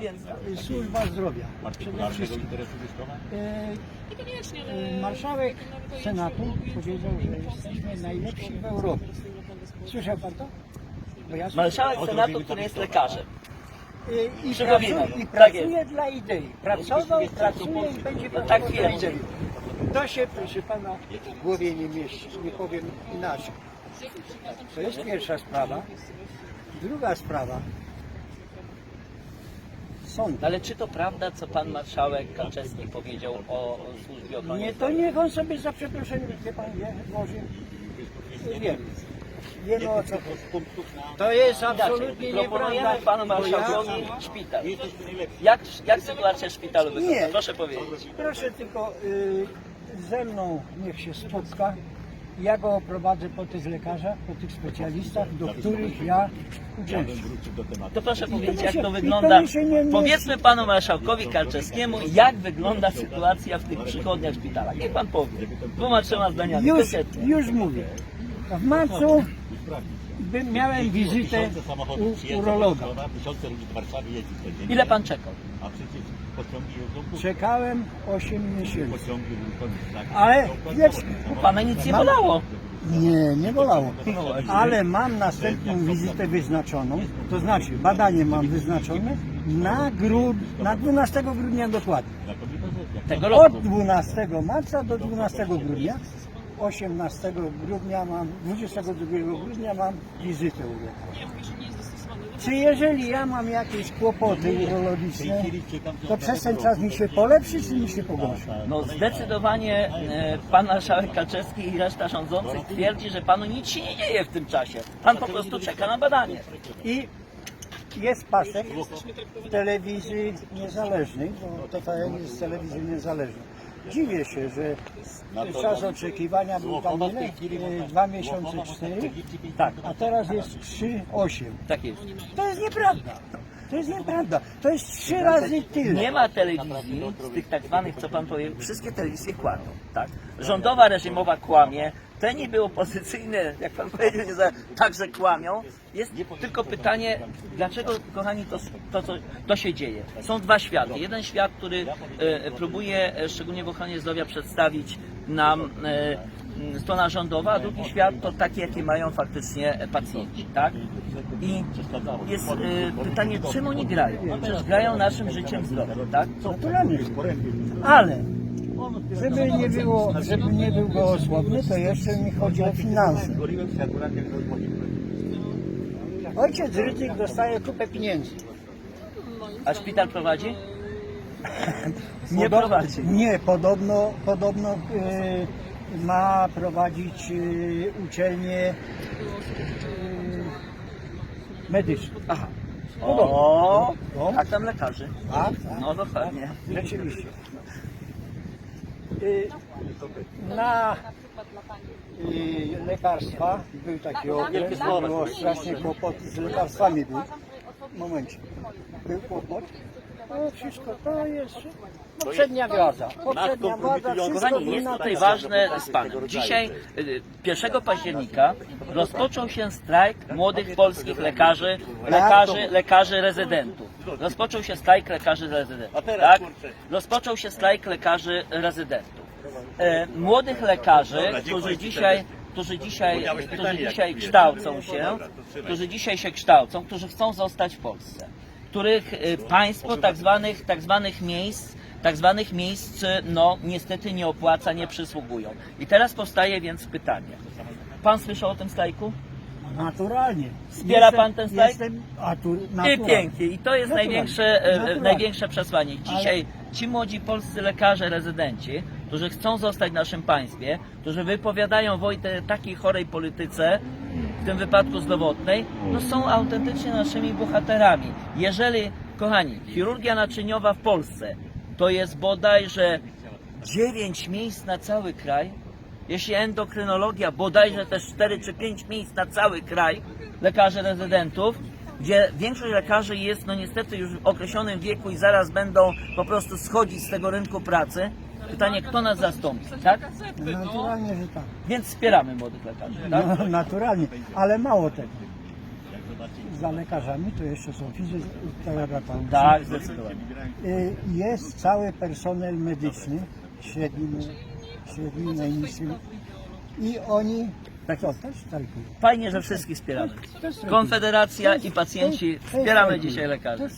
Więc Służba zdrowia. Przede Partykularnego wszystkim. interesu? E, niekoniecznie, e, ale... Marszałek Senatu powiedział, że jesteśmy najlepsi w Europie. Słyszał pan to? Bo ja Marszałek Senatu, który jest lekarzem. I, i, pracuje, i tak pracuje dla idei. Pracował, pracuje i będzie tak pracował dla idei. To się, proszę pana, w głowie nie mieści. Nie powiem inaczej. To jest pierwsza sprawa. Druga sprawa. Sąd. Ale czy to prawda, co pan marszałek Kaczewski powiedział o służbie ochrony Nie, to niech on sobie za przeproszeniem, wie pan, wie, może. Wiem. Wiemy o co chodzi. To jest absolutnie Proponujemy nieprawda. panu marszałkowi szpital. Jak, jak sytuacja w szpitalu wygląda? Nie. Proszę powiedzieć. Proszę tylko y, ze mną niech się spotka. Ja go oprowadzę po tych lekarzach, po tych specjalistach, do których ja uczęszczam. Wrócił do tematu. To proszę powiedzieć, jak to wygląda. Powiedzmy panu marszałkowi Karczewskiemu, jak wygląda sytuacja w tych przychodniach szpitalach. Niech pan powie. Dwoma, trzema zdaniami. Już, Konkretnie. już mówię. W marcu by, miałem wizytę u urologa. Ile pan czekał? A przecież pociągi jeżdżą Czekałem 8 miesięcy. Pociągi tak. Ale wiesz, Pana nic nie bolało. Nie, nie bolało. Ale mam następną wizytę wyznaczoną, to znaczy badanie mam wyznaczone na, grud, na 12 grudnia dokładnie. Tego roku. Od 12 marca do 12 grudnia. 18 grudnia mam, 22 grudnia mam wizytę u lekarza. Czy jeżeli ja mam jakieś kłopoty urologiczne, to przez ten czas mi się polepszy, czy mi się pogorszy? No zdecydowanie e, pan marszałek Kaczewski i reszta rządzących twierdzi, że panu nic się nie dzieje w tym czasie. Pan po prostu czeka na badanie. I jest pasek w telewizji niezależnej, bo TVN jest telewizją niezależną. Dziwię się, że czas oczekiwania był tam ile? E, Dwa miesiące, cztery? Tak, A teraz jest trzy, osiem. tak jest. To jest nieprawda. To jest nieprawda. To jest trzy razy tyle. Nie ma telewizji z tych tak zwanych, co pan powie, wszystkie telewizje kłamią. Tak. Rządowa, reżimowa kłamie, te niby opozycyjne, jak pan powiedział, także kłamią. Jest tylko pytanie, dlaczego, kochani, to, to, to, to się dzieje. Są dwa światy. Jeden świat, który e, próbuje, e, szczególnie w ochronie zdrowia, przedstawić nam e, strona rządowa, a drugi świat to taki, jaki mają faktycznie pacjenci. Tak? I jest e, pytanie, czym oni grają? Przecież grają naszym życiem zdrowym, tak? Naturalnie. Ale żeby nie było, żeby nie był gołosłowny, to jeszcze mi chodzi o finanse. Ojciec Rydzyk dostaje kupę pieniędzy. A szpital prowadzi? Nie prowadzi. Nie, podobno, podobno e, ma prowadzić e, uczelnię e, medyczną. Aha. Podobno. O, No. a tam lekarzy. Tak, tak. No dokładnie. Rzeczywiście. Y, Na y, lekarstwa był taki okres, było strasznie kłopot z lekarstwami był. Momencie. Był kłopot. To wszystko to jest poprzednia władza. Poprzednia władza wszystko Kochani, jest tutaj ważne z panem. Dzisiaj, y, 1 października, rozpoczął się strajk młodych polskich lekarzy, lekarzy, lekarzy rezydentów. Rozpoczął się strajk lekarzy rezydentów. Tak? Rozpoczął się strajk lekarzy rezydentów. E, Młodych lekarzy, którzy dzisiaj którzy dzisiaj, którzy dzisiaj kształcą się, którzy dzisiaj się kształcą, którzy chcą zostać w Polsce, których e, państwo tak zwanych, tak zwanych miejsc, tak zwanych miejsc, no niestety nie opłaca, nie przysługują. I teraz powstaje więc pytanie. Pan słyszał o tym strajku? Naturalnie. Wspiera pan ten strajk? Jestem, I pięknie. I to jest Naturalnie. największe, e, Naturalnie. największe przesłanie. Dzisiaj ci młodzi polscy lekarze, rezydenci, którzy chcą zostać w naszym państwie, którzy wypowiadają wojnę takiej chorej polityce, w tym wypadku zdrowotnej, no są autentycznie naszymi bohaterami. Jeżeli, kochani, chirurgia naczyniowa w Polsce to jest bodajże 9 miejsc na cały kraj, jeśli endokrynologia bodajże też 4 czy 5 miejsc na cały kraj lekarzy rezydentów, gdzie większość lekarzy jest no niestety już w określonym wieku i zaraz będą po prostu schodzić z tego rynku pracy. Pytanie, kto nas zastąpi, tak? Naturalnie, że tak. Więc wspieramy młodych lekarzy, no, tak? No, naturalnie, ale mało tego. Za lekarzami to jeszcze są fizjoterapeuci. Tak, zdecydowanie. Y, jest cały personel medyczny średnim, średnim najniższym i oni tak jest. Fajnie, że wszystkich wspieramy. Konfederacja i pacjenci wspieramy dzisiaj lekarzy.